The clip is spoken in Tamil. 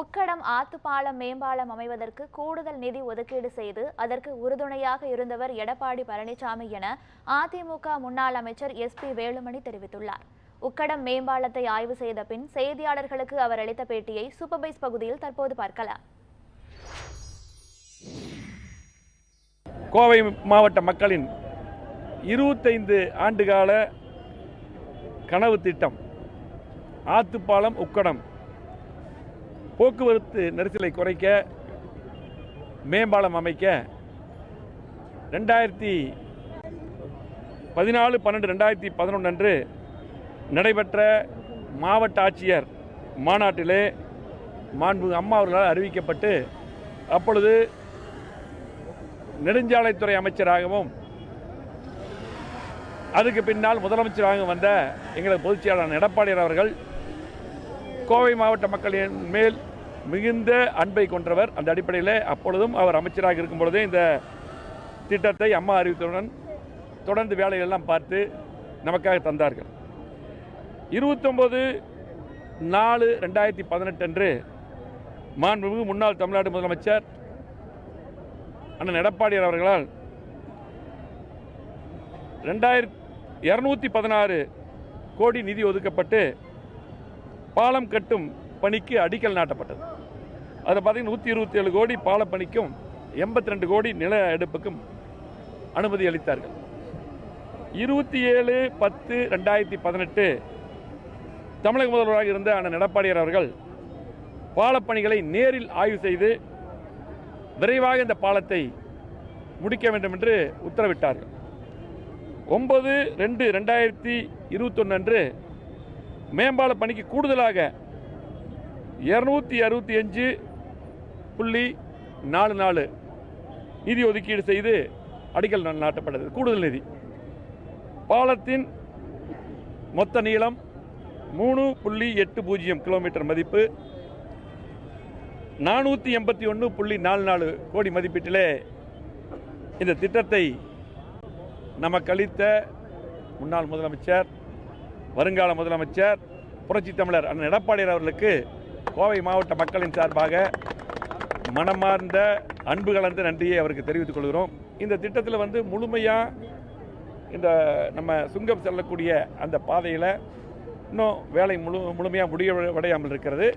உக்கடம் ஆத்துப்பாலம் மேம்பாலம் அமைவதற்கு கூடுதல் நிதி ஒதுக்கீடு செய்து அதற்கு உறுதுணையாக இருந்தவர் எடப்பாடி பழனிசாமி என அதிமுக முன்னாள் அமைச்சர் எஸ் பி வேலுமணி தெரிவித்துள்ளார். உக்கடம் மேம்பாலத்தை ஆய்வு செய்த பின் செய்தியாளர்களுக்கு அவர் அளித்த பேட்டியை சூப்பர்பைஸ் பகுதியில் தற்போது பார்க்கலாம். கோவை மாவட்ட மக்களின் இருபத்தைந்து ஆண்டுகால கனவு திட்டம் ஆத்துப்பாலம் உக்கடம் போக்குவரத்து நெரிசலை குறைக்க மேம்பாலம் அமைக்க ரெண்டாயிரத்தி பதினாலு பன்னெண்டு ரெண்டாயிரத்தி பதினொன்று அன்று நடைபெற்ற மாவட்ட ஆட்சியர் மாநாட்டிலே மாண்பு அம்மா அவர்களால் அறிவிக்கப்பட்டு அப்பொழுது நெடுஞ்சாலைத்துறை அமைச்சராகவும் அதுக்கு பின்னால் முதலமைச்சராக வந்த எங்களது பொதுச் செயலாளர் எடப்பாடியார் அவர்கள் கோவை மாவட்ட மக்களின் மேல் மிகுந்த அன்பை கொண்டவர் அந்த அடிப்படையில் அப்பொழுதும் அவர் அமைச்சராக இருக்கும் பொழுதே இந்த திட்டத்தை அம்மா அறிவித்தவுடன் தொடர்ந்து வேலைகளெல்லாம் பார்த்து நமக்காக தந்தார்கள். இருபத்தொம்போது நாலு ரெண்டாயிரத்தி பதினெட்டு அன்று மாண்புமிகு முன்னாள் தமிழ்நாடு முதலமைச்சர் அண்ணன் எடப்பாடியார் அவர்களால் ரெண்டாயிரத்தி இரநூத்தி பதினாறு கோடி நிதி ஒதுக்கப்பட்டு பாலம் கட்டும் பணிக்கு அடிக்கல் நாட்டப்பட்டது. அதில் பார்த்தீங்கன்னா நூற்றி இருபத்தி ஏழு கோடி பாலப்பணிக்கும் எண்பத்தி ரெண்டு கோடி நில எடுப்புக்கும் அனுமதி அளித்தார்கள். இருபத்தி ஏழு பத்து ரெண்டாயிரத்தி பதினெட்டு தமிழக முதல்வராக இருந்த அண்ணன் எடப்பாடியார் அவர்கள் பாலப்பணிகளை நேரில் ஆய்வு செய்து விரைவாக இந்த பாலத்தை முடிக்க வேண்டும் என்று உத்தரவிட்டார்கள். ஒன்பது ரெண்டு ரெண்டாயிரத்தி இருபத்தொன்று அன்று மேம்பால பணிக்கு கூடுதலாக இரநூத்தி அறுபத்தி அஞ்சு புள்ளி நாலு நாலு நிதி ஒதுக்கீடு செய்து அடிக்கல் நாட்டப்பட்டது. கூடுதல் நிதி. பாலத்தின் மொத்த நீளம் மூணு புள்ளி எட்டு பூஜ்ஜியம் கிலோமீட்டர் மதிப்பு. நானூற்றி எண்பத்தி ஒன்று புள்ளி நாலு நாலு கோடி மதிப்பீட்டிலே இந்த திட்டத்தை நமக்கு அளித்த முன்னாள் முதலமைச்சர் வருங்கால முதலமைச்சர் புரட்சி தமிழர் அண்ணன் எடப்பாடியார் அவர்களுக்கு கோவை மாவட்ட மக்களின் சார்பாக மனமார்ந்த அன்பு கலந்த நன்றியை அவருக்கு தெரிவித்துக் கொள்கிறோம். இந்த திட்டத்தில் வந்து முழுமையாக இந்த நம்ம சுங்கம் செல்லக்கூடிய அந்த பாதையில் இன்னும் வேலை முழு முழுமையாக முடிவடையாமல் இருக்கிறது.